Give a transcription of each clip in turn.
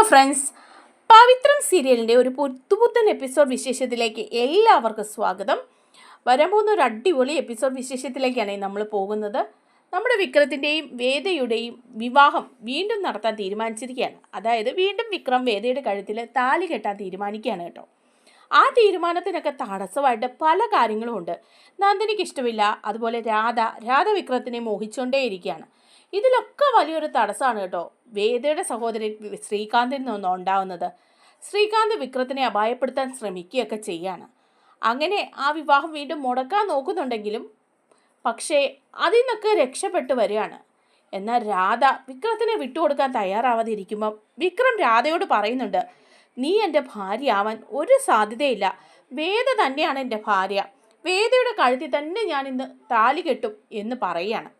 Hello friends. പവിത്രം സീരിയലിന്റെ ഒരു പുത്തുപുത്തൻ episode വിശേഷത്തിലേക്ക് എല്ലാവർക്കും സ്വാഗതം. വരാൻ പോകുന്ന ഒരു അടിപൊളി എപ്പിസോഡ് വിശേഷത്തിലേക്കാണ് നമ്മൾ പോകുന്നത്. നമ്മുടെ വിക്രത്തിന്റെയും വേദയുടെയും വിവാഹം വീണ്ടും നടത്താൻ തീരുമാനിച്ചിരിക്കുകയാണ്. അതായത് വീണ്ടും വിക്രം വേദയുടെ കഴുത്തിൽ താലി കെട്ടാൻ തീരുമാനിക്കുകയാണ് കേട്ടോ. ആ തീരുമാനത്തിനൊക്കെ തടസ്സമായിട്ട് പല കാര്യങ്ങളും ഉണ്ട്. നന്ദിനിക്ക് ഇഷ്ടമില്ല. അതുപോലെ രാധ രാധ വിക്രത്തിനെ മോഹിച്ചുകൊണ്ടേയിരിക്കുകയാണ് ഇതിലൊക്കെ വലിയൊരു തടസ്സമാണ് കേട്ടോ. വേദയുടെ സഹോദരൻ ശ്രീകാന്തിൽ നിന്ന് ഉണ്ടാവുന്നത്. ശ്രീകാന്ത് വിക്രത്തിനെ അപായപ്പെടുത്താൻ ശ്രമിക്കുകയൊക്കെ ചെയ്യാണ്. അങ്ങനെ ആ വിവാഹം വീണ്ടും മുടക്കാൻ നോക്കുന്നുണ്ടെങ്കിലും പക്ഷേ അതിൽ നിന്നൊക്കെ രക്ഷപ്പെട്ടു വരികയാണ്. എന്നാൽ രാധ വിക്രത്തിനെ വിട്ടുകൊടുക്കാൻ തയ്യാറാവാതെ ഇരിക്കുമ്പം വിക്രം രാധയോട് പറയുന്നുണ്ട് നീ എന്റെ ഭാര്യയാവാൻ ഒരു സാധ്യതയില്ല. വേദ തന്നെയാണ് എന്റെ ഭാര്യ. വേദയുടെ കഴുത്തിൽ തന്നെ ഞാൻ ഇന്ന് താലി കെട്ടും എന്ന് പറയുകയാണ്.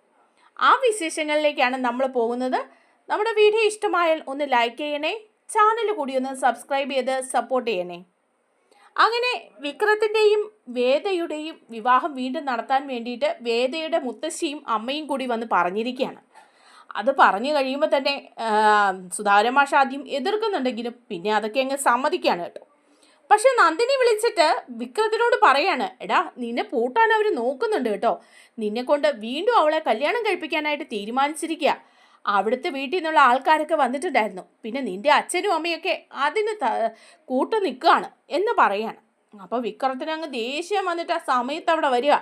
ആ വിശേഷങ്ങളിലേക്കാണ് നമ്മൾ പോകുന്നത്. നമ്മുടെ വീഡിയോ ഇഷ്ടമായാൽ ഒന്ന് ലൈക്ക് ചെയ്യണേ ചാനൽ കൂടി ഒന്ന് സബ്സ്ക്രൈബ് ചെയ്ത് സപ്പോർട്ട് ചെയ്യണേ. അങ്ങനെ വിക്രത്തിന്റെയും വേദയുടെയും വിവാഹം വീണ്ടും നടത്താൻ വേണ്ടിയിട്ട് വേദയുടെ മുത്തശ്ശിയും അമ്മയും കൂടി വന്ന് പറഞ്ഞിരിക്കുകയാണ്. അത് പറഞ്ഞു കഴിയുമ്പോൾ തന്നെ സുധാകരമാഷ ആദ്യം എതിർക്കുന്നുണ്ടെങ്കിലും പിന്നെ അതൊക്കെ അങ്ങ് സമ്മതിക്കുകയാണ് കേട്ടോ. പക്ഷെ നന്ദിനി വിളിച്ചിട്ട് വിക്രത്തിനോട് പറയാണ് എടാ നിന്നെ പൂട്ടാൻ അവർ നോക്കുന്നുണ്ട് കേട്ടോ. നിന്നെ കൊണ്ട് വീണ്ടും അവളെ കല്യാണം കഴിപ്പിക്കാനായിട്ട് തീരുമാനിച്ചിരിക്കുക അവിടുത്തെ വീട്ടിൽ നിന്നുള്ള ആൾക്കാരൊക്കെ വന്നിട്ടുണ്ടായിരുന്നു. പിന്നെ നിന്റെ അച്ഛനും അമ്മയൊക്കെ അതിന് കൂട്ടു നിൽക്കുകയാണ് എന്ന് പറയാണ്. അപ്പോൾ വിക്രത്തിന് അങ്ങ് ദേഷ്യം വന്നിട്ട് ആ സമയത്ത് അവിടെ വരിക.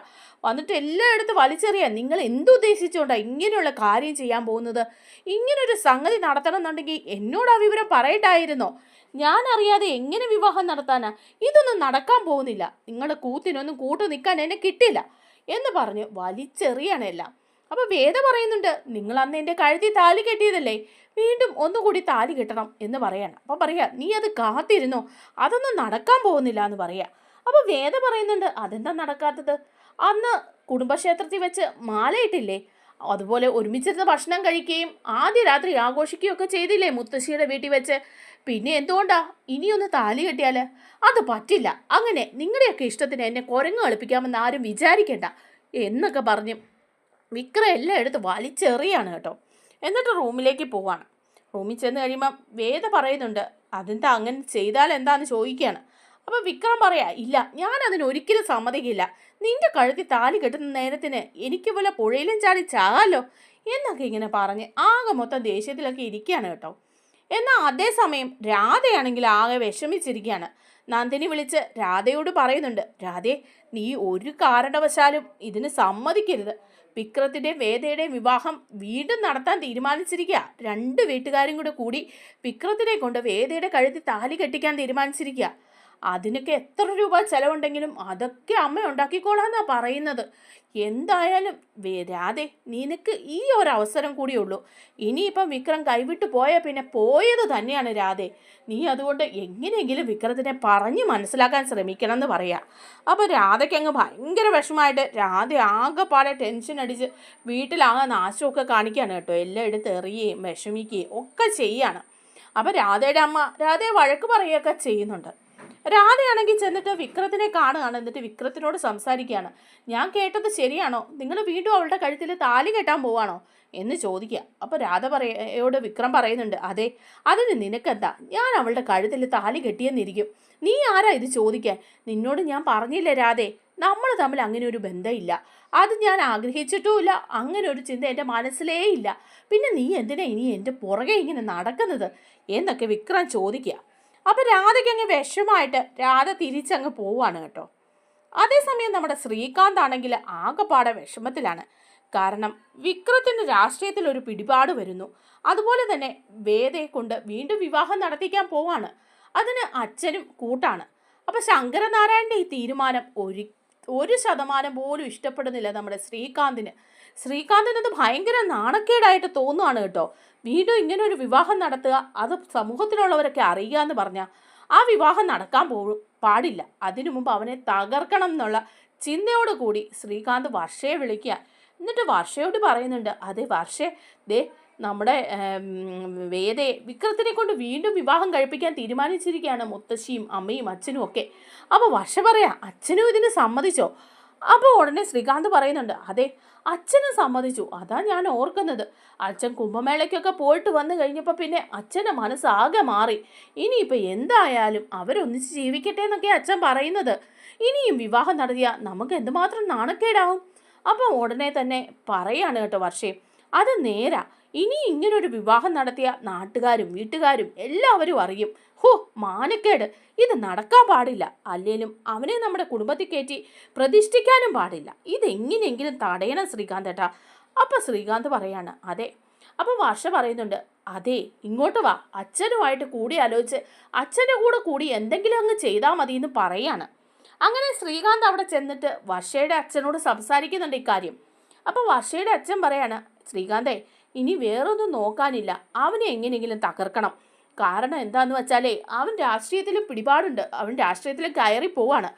വന്നിട്ട് എല്ലായിടത്തും വലിച്ചെറിയാൻ നിങ്ങൾ എന്തുദ്ദേശിച്ചുകൊണ്ടാണ് ഇങ്ങനെയുള്ള കാര്യം ചെയ്യാൻ പോകുന്നത്? ഇങ്ങനൊരു സംഗതി നടത്തണം എന്നുണ്ടെങ്കിൽ എന്നോട് ആ വിവരം പറയട്ടായിരുന്നോ ഞാൻ അറിയാതെ എങ്ങനെ വിവാഹം നടത്താനാ? ഇതൊന്നും നടക്കാൻ പോകുന്നില്ല. നിങ്ങളുടെ കൂത്തിനൊന്നും കൂട്ടു നിൽക്കാൻ എന്നെ കിട്ടില്ല എന്ന് പറഞ്ഞ് വലിച്ചെറിയാണ് എല്ലാം. അപ്പൊ വേദ പറയുന്നുണ്ട് നിങ്ങൾ അന്ന് എന്റെ കഴുത്തി താലി കെട്ടിയതല്ലേ? വീണ്ടും ഒന്നുകൂടി താലി കെട്ടണം എന്ന് പറയാണ്. അപ്പൊ പറയാ നീ അത് കാത്തിരുന്നോ? അതൊന്നും നടക്കാൻ പോകുന്നില്ല എന്ന് പറയാ. അപ്പൊ വേദ പറയുന്നുണ്ട് അതെന്താ നടക്കാത്തത്? അന്ന് കുടുംബക്ഷേത്രത്തിൽ വെച്ച് മാലയിട്ടില്ലേ? അതുപോലെ ഒരുമിച്ചിരുന്ന് ഭക്ഷണം കഴിക്കുകയും ആദ്യ രാത്രി ആഘോഷിക്കുകയും ഒക്കെ ചെയ്തില്ലേ മുത്തശ്ശിയുടെ വീട്ടിൽ വെച്ച്. പിന്നെ എന്തുകൊണ്ടാ? ഇനിയൊന്ന് താലി കെട്ടിയാൽ അത് പറ്റില്ല. അങ്ങനെ നിങ്ങളുടെയൊക്കെ ഇഷ്ടത്തിന് എന്നെ കുരങ്ങ് കളിപ്പിക്കാമെന്ന് ആരും വിചാരിക്കേണ്ട. എന്നൊക്കെ പറഞ്ഞു വിക്രം എല്ലാം എടുത്ത് വലിച്ചെറിയാണ് കേട്ടോ. എന്നിട്ട് റൂമിലേക്ക് പോവാണ്. റൂമിൽ ചെന്ന് കഴിയുമ്പോൾ വേദ പറയുന്നുണ്ട് അതെന്താ അങ്ങനെ ചെയ്താൽ എന്താന്ന് ചോദിക്കുകയാണ്. അപ്പോൾ വിക്രം പറയാ ഇല്ല ഞാൻ അതിന് ഒരിക്കലും സമ്മതിക്കില്ല. നിന്റെ കഴുത്തി താലി കെട്ടുന്ന നേരത്തിന് എനിക്ക് പോലെ പുഴയിലും ചാടി ചാകാലോ? എന്നൊക്കെ ഇങ്ങനെ പറഞ്ഞ് ആകെ മൊത്തം ദേഷ്യത്തിലൊക്കെ ഇരിക്കുകയാണ് കേട്ടോ. എന്നാൽ അതേസമയം രാധയാണെങ്കിൽ ആകെ വിഷമിച്ചിരിക്കുകയാണ്. നന്ദിനി വിളിച്ച് രാധയോട് പറയുന്നുണ്ട് രാധേ നീ ഒരു കാരണവശാലും ഇതിന് സമ്മതിക്കരുത്. വിക്രത്തിന്റെ വേദയുടെ വിവാഹം വീണ്ടും നടത്താൻ തീരുമാനിച്ചിരിക്കുക. രണ്ട് വീട്ടുകാരും കൂടെ കൂടി വിക്രത്തിനെ കൊണ്ട് വേദയുടെ കഴുത്തി താലി കെട്ടിക്കാൻ തീരുമാനിച്ചിരിക്കുക. അതിനൊക്കെ എത്ര രൂപ ചെലവുണ്ടെങ്കിലും അതൊക്കെ അമ്മ ഉണ്ടാക്കിക്കോളാന്നാ പറയുന്നത്. എന്തായാലും വരാതെ നിനക്ക് ഈ ഒരു അവസരം കൂടിയുള്ളൂ ഇനിയിപ്പം വിക്രം കൈവിട്ട് പോയാൽ പിന്നെ പോയത് തന്നെയാണ് രാധെ. നീ അതുകൊണ്ട് എങ്ങനെയെങ്കിലും വിക്രത്തിനെ പറഞ്ഞ് മനസ്സിലാക്കാൻ ശ്രമിക്കണം എന്ന് പറയാം. അപ്പോൾ രാധയ്ക്ക് അങ്ങ് ഭയങ്കര വിഷമമായിട്ട് രാധ ആകെപ്പാടെ ടെൻഷൻ അടിച്ച് വീട്ടിലാകെ നാശമൊക്കെ കാണിക്കുകയാണ് കേട്ടോ. എല്ലാം എടുത്ത് എറിയുകയും വിഷമിക്കുകയും ഒക്കെ ചെയ്യാണ്. അപ്പോൾ രാധയുടെ അമ്മ രാധയെ വഴക്ക് പറയുകയൊക്കെ ചെയ്യുന്നുണ്ട്. രാധയാണെങ്കിൽ ചെന്നിട്ട് വിക്രത്തിനെ കാണുകയാണ് എന്നിട്ട് വിക്രത്തിനോട് സംസാരിക്കുകയാണ്. ഞാൻ കേട്ടത് ശരിയാണോ? നിങ്ങൾ വീണ്ടും അവളുടെ കഴുത്തിൽ താലി കെട്ടാൻ പോവാണോ? എന്ന് ചോദിക്കുക. അപ്പോൾ രാധ പറയോട് വിക്രം പറയുന്നുണ്ട് അതെ അതിന് നിനക്കെന്താ? ഞാൻ അവളുടെ കഴുത്തിൽ താലി കെട്ടിയെന്നിരിക്കും. നീ ആരാ ഇത് ചോദിക്കാൻ? നിന്നോട് ഞാൻ പറഞ്ഞില്ലേ രാധേ നമ്മൾ തമ്മിൽ അങ്ങനെ ഒരു ബന്ധമില്ല. അത് ഞാൻ ആഗ്രഹിച്ചിട്ടുമില്ല. അങ്ങനെ ഒരു ചിന്ത എന്റെ മനസ്സിലേ ഇല്ല. പിന്നെ നീ എന്തിനാ ഇനി എന്റെ പുറകെ ഇങ്ങനെ നടക്കുന്നത്? എന്നൊക്കെ വിക്രം ചോദിക്കുക. അപ്പം രാധയ്ക്ക് അങ്ങ് വിഷമായിട്ട് രാധ തിരിച്ചങ്ങ് പോവാണ് കേട്ടോ. അതേസമയം നമ്മുടെ ശ്രീകാന്ത് ആണെങ്കിൽ ആകെപ്പാടെ വിഷമത്തിലാണ്. കാരണം വിക്രത്തിന് രാഷ്ട്രീയത്തിൽ ഒരു പിടിപാട് വരുന്നു. അതുപോലെ തന്നെ വേദയെ കൊണ്ട് വീണ്ടും വിവാഹം നടത്തിക്കാൻ പോവാണ്. അതിന് അച്ഛനും കൂട്ടാണ്. അപ്പം ശങ്കരനാരായണന്റെ ഈ തീരുമാനം ഒരു ഒരു ശതമാനം പോലും ഇഷ്ടപ്പെടുന്നില്ല നമ്മുടെ ശ്രീകാന്തിന്. ശ്രീകാന്തിന് അത് ഭയങ്കര നാണക്കേടായിട്ട് തോന്നുവാണ് കേട്ടോ. വീണ്ടും ഇങ്ങനെ ഒരു വിവാഹം നടത്തുക അത് സമൂഹത്തിലുള്ളവരൊക്കെ അറിയുക എന്ന് പറഞ്ഞാൽ ആ വിവാഹം നടക്കാൻ പോകും പാടില്ല. അതിനു മുമ്പ് അവനെ തകർക്കണം എന്നുള്ള ചിന്തയോട് കൂടി ശ്രീകാന്ത് വർഷയെ വിളിക്കുക. എന്നിട്ട് വർഷയോട് പറയുന്നുണ്ട് അതെ വർഷേ ദേ നമ്മുടെ വേദയെ വിക്രത്തിനെ കൊണ്ട് വീണ്ടും വിവാഹം കഴിപ്പിക്കാൻ തീരുമാനിച്ചിരിക്കുകയാണ് മുത്തശ്ശിയും അമ്മയും അച്ഛനും ഒക്കെ. അപ്പോൾ വർഷ പറയാം അച്ഛനും ഇതിന് സമ്മതിച്ചോ? അപ്പോൾ ഉടനെ ശ്രീകാന്ത് പറയുന്നുണ്ട് അതെ അച്ഛനും സമ്മതിച്ചു. അതാ ഞാൻ ഓർക്കുന്നത്. അച്ഛൻ കുംഭമേളയ്ക്കൊക്കെ പോയിട്ട് വന്നു കഴിഞ്ഞപ്പോൾ പിന്നെ അച്ഛന്റെ മനസ്സാകെ മാറി. ഇനിയിപ്പോൾ എന്തായാലും അവരൊന്നിച്ച് ജീവിക്കട്ടെ എന്നൊക്കെ അച്ഛൻ പറയുന്നത്. ഇനിയും വിവാഹം നടത്തിയാൽ നമുക്ക് എന്തുമാത്രം നാണക്കേടാവും? അപ്പം ഉടനെ തന്നെ പറയാണ് കേട്ടോ വർഷേ. അത് നേരാ. ഇനി ഇങ്ങനൊരു വിവാഹം നടത്തിയ നാട്ടുകാരും വീട്ടുകാരും എല്ലാവരും അറിയും. ഹോ മാനക്കേട്. ഇത് നടക്കാൻ പാടില്ല. അല്ലേലും അവനെ നമ്മുടെ കുടുംബത്തിൽ കയറ്റി പ്രതിഷ്ഠിക്കാനും പാടില്ല. ഇതെങ്ങനെയെങ്കിലും തടയണം ശ്രീകാന്ത് ഏട്ടാ. അപ്പം ശ്രീകാന്ത് പറയാണ് അതെ. അപ്പം വർഷ പറയുന്നുണ്ട് അതെ ഇങ്ങോട്ട് വാ. അച്ഛനുമായിട്ട് കൂടി ആലോചിച്ച് അച്ഛന്റെ കൂടെ കൂടി എന്തെങ്കിലും അങ്ങ് ചെയ്താൽ മതി എന്ന് പറയാണ്. അങ്ങനെ ശ്രീകാന്ത് അവിടെ ചെന്നിട്ട് വർഷയുടെ അച്ഛനോട് സംസാരിക്കുന്നുണ്ട് ഇക്കാര്യം അപ്പോൾ വർഷയുടെ അച്ഛൻ പറയാണ് ശ്രീകാന്തേ ഇനി വേറൊന്നും നോക്കാനില്ല. അവനെ എങ്ങനെയെങ്കിലും തകർക്കണം. കാരണം എന്താന്ന് വെച്ചാലേ അവൻ രാഷ്ട്രീയത്തിൽ പിടിപാടുണ്ട്. അവൻ രാഷ്ട്രീയത്തിൽ കയറി പോവാണ്.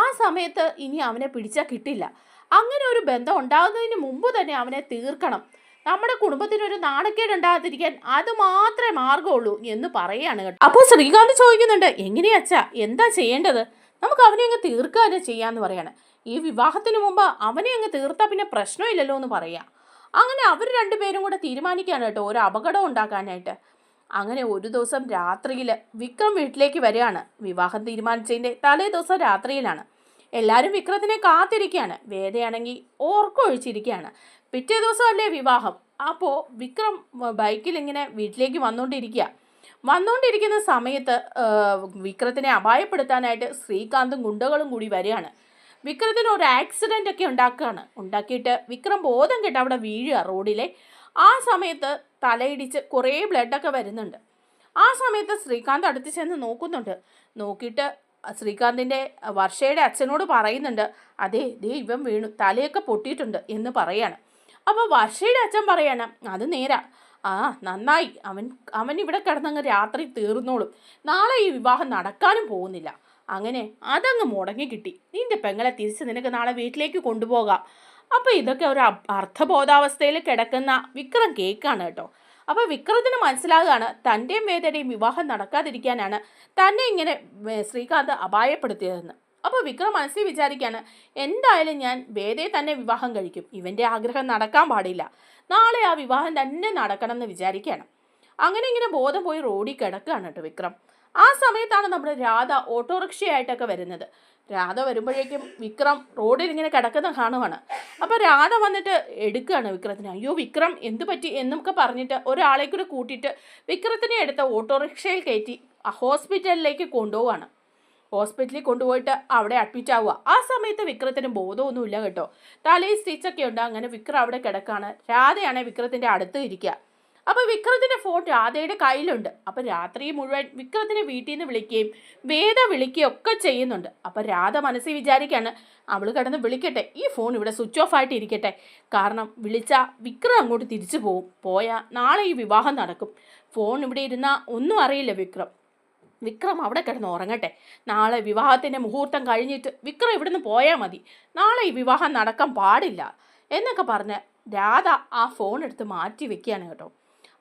ആ സമയത്ത് ഇനി അവനെ പിടിച്ചാൽ കിട്ടില്ല. അങ്ങനെ ഒരു ബന്ധം ഉണ്ടാകുന്നതിന് മുമ്പ് തന്നെ അവനെ തീർക്കണം. നമ്മുടെ കുടുംബത്തിനൊരു നാണക്കേട് ഉണ്ടാകാതിരിക്കാൻ അത് മാത്രമേ മാർഗമുള്ളൂ എന്ന് പറയാണ് കേട്ടോ. അപ്പോൾ ശ്രീകാന്ത് ചോദിക്കുന്നുണ്ട് എങ്ങനെയാ എന്താ ചെയ്യേണ്ടത്? നമുക്ക് അവനെ അങ്ങ് തീർക്കുക ചെയ്യാന്ന് പറയാണ്. ഈ വിവാഹത്തിന് മുമ്പ് അവനെ അങ്ങ് തീർത്താൽ പിന്നെ പ്രശ്നമില്ലല്ലോ എന്ന് പറയാം. അങ്ങനെ അവർ രണ്ടുപേരും കൂടെ തീരുമാനിക്കുകയാണ് കേട്ടോ ഒരു അപകടം ഉണ്ടാക്കാനായിട്ട്. അങ്ങനെ ഒരു ദിവസം രാത്രിയിൽ വിക്രം വീട്ടിലേക്ക് വരികയാണ്. വിവാഹം തീരുമാനിച്ചതിന്റെ തലേ ദിവസം രാത്രിയിലാണ്. എല്ലാവരും വിക്രത്തിനെ കാത്തിരിക്കുകയാണ്. വേദയാണെങ്കിൽ ഓർക്കൊഴിച്ചിരിക്കുകയാണ്. പിറ്റേ ദിവസമല്ലേ വിവാഹം. അപ്പോൾ വിക്രം ബൈക്കിൽ ഇങ്ങനെ വീട്ടിലേക്ക് വന്നുകൊണ്ടിരിക്കുക വന്നുകൊണ്ടിരിക്കുന്ന സമയത്ത് വിക്രത്തിനെ അപായപ്പെടുത്താനായിട്ട് ശ്രീകാന്തും ഗുണ്ടകളും കൂടി വരികയാണ്. വിക്രത്തിന് ഒരു ആക്സിഡന്റ് ഒക്കെ ഉണ്ടാക്കുകയാണ്. ഉണ്ടാക്കിയിട്ട് വിക്രം ബോധം കെട്ട് അവിടെ വീഴുക റോഡിലെ. ആ സമയത്ത് തലയിടിച്ച് കുറേ ബ്ലഡൊക്കെ വരുന്നുണ്ട്. ആ സമയത്ത് ശ്രീകാന്ത് അടുത്ത് ചെന്ന് നോക്കുന്നുണ്ട്. നോക്കിയിട്ട് ശ്രീകാന്തിന്റെ വർഷയുടെ അച്ഛനോട് പറയുന്നുണ്ട് അതെ ദേ ഇവൻ വീണു തലയൊക്കെ പൊട്ടിയിട്ടുണ്ട് എന്ന് പറയാണ്. അപ്പോൾ വർഷയുടെ അച്ഛൻ പറയാണ് അത് നേരാ. ആ നന്നായി. അവൻ അവൻ ഇവിടെ കിടന്നങ്ങ് രാത്രി തീർന്നോളും. നാളെ ഈ വിവാഹം നടക്കാനും പോകുന്നില്ല. അങ്ങനെ അതങ്ങ് മുടങ്ങി കിട്ടി നിന്റെ പെങ്ങളെ തിരിച്ച് നിനക്ക് നാളെ വീട്ടിലേക്ക് കൊണ്ടുപോകാം. അപ്പോൾ ഇതൊക്കെ ഒരു അർത്ഥബോധാവസ്ഥയിൽ കിടക്കുന്ന വിക്രം കേക്കാണ് കേട്ടോ. അപ്പോൾ വിക്രത്തിന് മനസ്സിലാകുകയാണ് തന്റെയും വേദയുടെയും വിവാഹം നടക്കാതിരിക്കാനാണ് തന്നെ ഇങ്ങനെ ശ്രീകാന്ത് അപായപ്പെടുത്തിയതെന്ന്. അപ്പോൾ വിക്രം മനസ്സിൽ വിചാരിക്കുകയാണ് എന്തായാലും ഞാൻ വേദയെ തന്നെ വിവാഹം കഴിക്കും. ഇവന്റെ ആഗ്രഹം നടക്കാൻ പാടില്ല. നാളെ ആ വിവാഹം തന്നെ നടക്കണം എന്ന് വിചാരിക്കുകയാണ് അങ്ങനെ ഇങ്ങനെ ബോധം പോയി റോഡിൽ കിടക്കുകയാണ് കേട്ടോ വിക്രം. ആ സമയത്താണ് നമ്മുടെ രാധ ഓട്ടോറിക്ഷയായിട്ടൊക്കെ വരുന്നത്. രാധ വരുമ്പോഴേക്കും വിക്രം റോഡിൽ ഇങ്ങനെ കിടക്കുന്ന കാണുവാണ്. അപ്പോൾ രാധ വന്നിട്ട് എടുക്കുകയാണ് വിക്രത്തിന്. അയ്യോ വിക്രം എന്ത് പറ്റി? എന്നൊക്കെ പറഞ്ഞിട്ട് ഒരാളെ കൂടെ കൂട്ടിയിട്ട് വിക്രത്തിനെ എടുത്ത ഓട്ടോറിക്ഷയിൽ കയറ്റി ഹോസ്പിറ്റലിലേക്ക് കൊണ്ടുപോവാണ്. ഹോസ്പിറ്റലിൽ കൊണ്ടുപോയിട്ട് അവിടെ അഡ്മിറ്റ് ആവുക. ആ സമയത്ത് വിക്രത്തിന് ബോധമൊന്നുമില്ല കേട്ടോ. തലയിൽ സ്റ്റിച്ചൊക്കെ ഉണ്ട്. അങ്ങനെ വിക്രം അവിടെ കിടക്കാണ്. രാധയാണ് വിക്രത്തിന്റെ അടുത്ത് ഇരിക്കുക. അപ്പോൾ വിക്രത്തിന്റെ ഫോട്ടോ രാധയുടെ കയ്യിലുണ്ട്. അപ്പോൾ രാത്രി മുഴുവൻ വിക്രത്തിനെ വീട്ടിൽ നിന്ന് വിളിക്കുകയും വേദ വിളിക്കുകയും ഒക്കെ ചെയ്യുന്നുണ്ട്. അപ്പോൾ രാധ മനസ്സിൽ വിചാരിക്കുകയാണ് അവൾ കിടന്ന് വിളിക്കട്ടെ. ഈ ഫോൺ ഇവിടെ സ്വിച്ച് ഓഫ് ആയിട്ട് ഇരിക്കട്ടെ കാരണം വിളിച്ചാൽ വിക്രം അങ്ങോട്ട് തിരിച്ചു പോകും പോയാൽ നാളെ ഈ വിവാഹം നടക്കും. ഫോൺ ഇവിടെ ഇരുന്നാൽ ഒന്നും അറിയില്ല വിക്രം. വിക്രം അവിടെ കിടന്ന് ഉറങ്ങട്ടെ. നാളെ വിവാഹത്തിന്റെ മുഹൂർത്തം കഴിഞ്ഞിട്ട് വിക്രം ഇവിടുന്ന് പോയാൽ മതി. നാളെ ഈ വിവാഹം നടക്കാൻ പാടില്ല. എന്നൊക്കെ പറഞ്ഞ് രാധ ആ ഫോൺ എടുത്ത് മാറ്റി വെക്കുകയാണ് കേട്ടോ.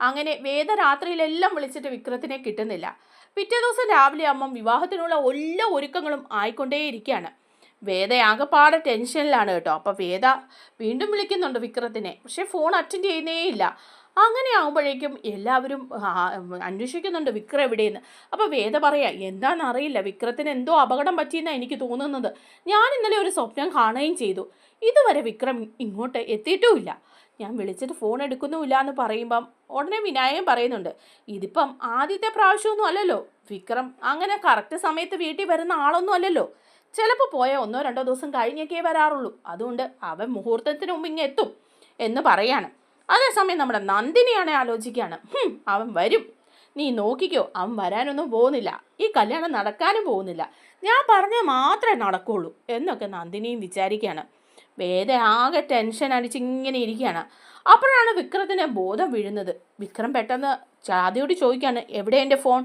അങ്ങനെ വേദരാത്രിയിലെല്ലാം വിളിച്ചിട്ട് വിക്രത്തിനെ കിട്ടുന്നില്ല. പിറ്റേ ദിവസം രാവിലെ അമ്മ വിവാഹത്തിനുള്ള എല്ലാ ഒരുക്കങ്ങളും ആയിക്കൊണ്ടേയിരിക്കുകയാണ്. വേദ ആകെപ്പാടെ ടെൻഷനിലാണ് കേട്ടോ. അപ്പോൾ വേദ വീണ്ടും വിളിക്കുന്നുണ്ട് വിക്രത്തിനെ. പക്ഷേ ഫോൺ അറ്റൻഡ് ചെയ്യുന്നേയില്ല അങ്ങനെ ആകുമ്പോഴേക്കും എല്ലാവരും അന്വേഷിക്കുന്നുണ്ട് വിക്രം എവിടെയെന്ന്. അപ്പോൾ വേദ പറയാം എന്താണെന്നറിയില്ല വിക്രത്തിന് എന്തോ അപകടം പറ്റിയെന്നാണ് എനിക്ക് തോന്നുന്നത്. ഞാൻ ഇന്നലെ ഒരു സ്വപ്നം കാണുകയും ചെയ്തു. ഇതുവരെ വിക്രം ഇങ്ങോട്ട് എത്തിയിട്ടുമില്ല. ഞാൻ വിളിച്ചിട്ട് ഫോൺ എടുക്കുന്നുമില്ല എന്ന് പറയുമ്പം ഉടനെ വിനായകൻ പറയുന്നുണ്ട് ഇതിപ്പം ആദ്യത്തെ പ്രാവശ്യമൊന്നും അല്ലല്ലോ. വിക്രം അങ്ങനെ കറക്റ്റ് സമയത്ത് വീട്ടിൽ വരുന്ന ആളൊന്നും അല്ലല്ലോ. ചിലപ്പോൾ പോയ ഒന്നോ രണ്ടോ ദിവസം കഴിഞ്ഞൊക്കെ വരാറുള്ളൂ. അതുകൊണ്ട് അവൻ മുഹൂർത്തത്തിന് മുമ്പ് ഇങ്ങ് എത്തും എന്ന് പറയാണ്. അതേസമയം നമ്മുടെ നന്ദിനിയാണെ ആലോചിക്കുകയാണ് "ഹും, അവൻ വരും. നീ നോക്കിക്കോ അവൻ വരാനൊന്നും പോകുന്നില്ല. ഈ കല്യാണം നടക്കാനും പോകുന്നില്ല. ഞാൻ പറഞ്ഞാൽ മാത്രമേ നടക്കുള്ളൂ എന്നൊക്കെ നന്ദിനിയും വിചാരിക്കുകയാണ് വേദ ആകെ ടെൻഷൻ അടിച്ച് ഇങ്ങനെ ഇരിക്കുകയാണ്. അപ്പോഴാണ് വിക്രത്തിന് ബോധം വീഴുന്നത്. വിക്രം പെട്ടെന്ന് രാധയോട് ചോദിക്കുകയാണ് എവിടെ എന്റെ ഫോൺ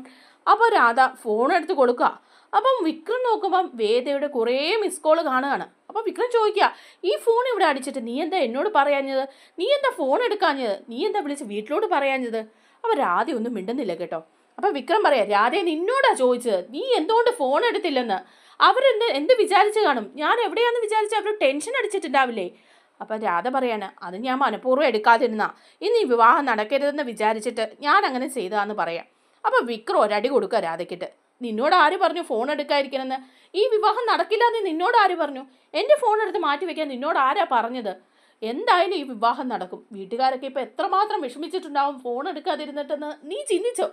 അപ്പോൾ രാധ ഫോൺ എടുത്ത് കൊടുക്കുക. അപ്പം വിക്രം നോക്കുമ്പം വേദയുടെ കുറേ മിസ് കോൾ കാണുകയാണ്. അപ്പം വിക്രം ചോദിക്കുക ഈ ഫോൺ ഇവിടെ അടിച്ചിട്ട് നീ എന്താ എന്നോട് പറയാഞ്ഞത്? നീ എന്താ ഫോൺ എടുക്കാഞ്ഞത്? നീ എന്താ വിളിച്ച് വീട്ടിലോട്ട് പറയാഞ്ഞത്? അപ്പം രാധ ഒന്നും മിണ്ടുന്നില്ല കേട്ടോ. അപ്പം വിക്രം പറയാം രാധയെ നിന്നോടാ ചോദിച്ചത്. നീ എന്തുകൊണ്ട് ഫോൺ എടുത്തില്ലെന്ന്? അവരെന്ത് എന്ത് വിചാരിച്ച് കാണും? ഞാൻ എവിടെയാണെന്ന് വിചാരിച്ച് അവർ ടെൻഷൻ അടിച്ചിട്ടുണ്ടാവില്ലേ? അപ്പം രാധ പറയാണ് അത് ഞാൻ മനഃപൂർവം എടുക്കാതിരുന്ന. ഇനി വിവാഹം നടക്കരുതെന്ന് വിചാരിച്ചിട്ട് ഞാൻ അങ്ങനെ ചെയ്തതാന്ന് പറയാം. അപ്പം വിക്രം ഒരടി കൊടുക്കുക രാധയ്ക്കിട്ട്. നിന്നോട് ആര് പറഞ്ഞു ഫോൺ എടുക്കാതിരിക്കണമെന്ന്? ഈ വിവാഹം നടക്കില്ല എന്ന് നിന്നോട് ആര് പറഞ്ഞു? എന്റെ ഫോൺ എടുത്ത് മാറ്റി വെക്കാൻ നിന്നോട് ആരാ പറഞ്ഞത്? എന്തായാലും ഈ വിവാഹം നടക്കും. വീട്ടുകാരൊക്കെ ഇപ്പം എത്രമാത്രം വിഷമിച്ചിട്ടുണ്ടാവും ഫോൺ എടുക്കാതിരുന്നിട്ടെന്ന് നീ ചിന്തിച്ചോ?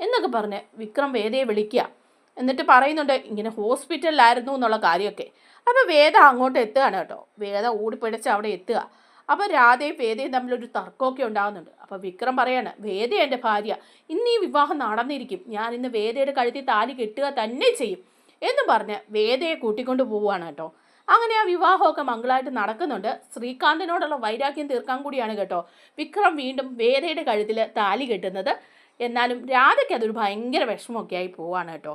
എന്നൊക്കെ പറഞ്ഞ് വിക്രം വേദയെ വിളിക്കുക എന്നിട്ട് പറയുന്നുണ്ട് ഇങ്ങനെ ഹോസ്പിറ്റലിലായിരുന്നു എന്നുള്ള കാര്യമൊക്കെ. അപ്പോൾ വേദ അങ്ങോട്ട് എത്തുകയാണ് കേട്ടോ. വേദ ഓടിപ്പിടിച്ച് അവിടെ എത്തുക. അപ്പോൾ രാധയും വേദയും തമ്മിലൊരു തർക്കമൊക്കെ ഉണ്ടാകുന്നുണ്ട് അപ്പോൾ വിക്രം പറയാണ് വേദ എന്റെ ഭാര്യ ഇന്ന് ഈ വിവാഹം നടന്നിരിക്കും. ഞാൻ ഇന്ന് വേദയുടെ കഴുത്തിൽ താലി കെട്ടുക തന്നെ ചെയ്യും എന്ന് പറഞ്ഞ് വേദയെ കൂട്ടിക്കൊണ്ട് പോവുകയാണ് കേട്ടോ. അങ്ങനെ ആ വിവാഹമൊക്കെ മംഗളായിട്ട് നടക്കുന്നുണ്ട്. ശ്രീകാന്തിനോടുള്ള വൈരാഗ്യം തീർക്കാൻ കൂടിയാണ് കേട്ടോ വിക്രം വീണ്ടും വേദയുടെ കഴുത്തിൽ താലി കെട്ടുന്നത്. എന്നാലും രാധയ്ക്ക് അതൊരു ഭയങ്കര വിഷമമൊക്കെ ആയി പോവാണ് കേട്ടോ.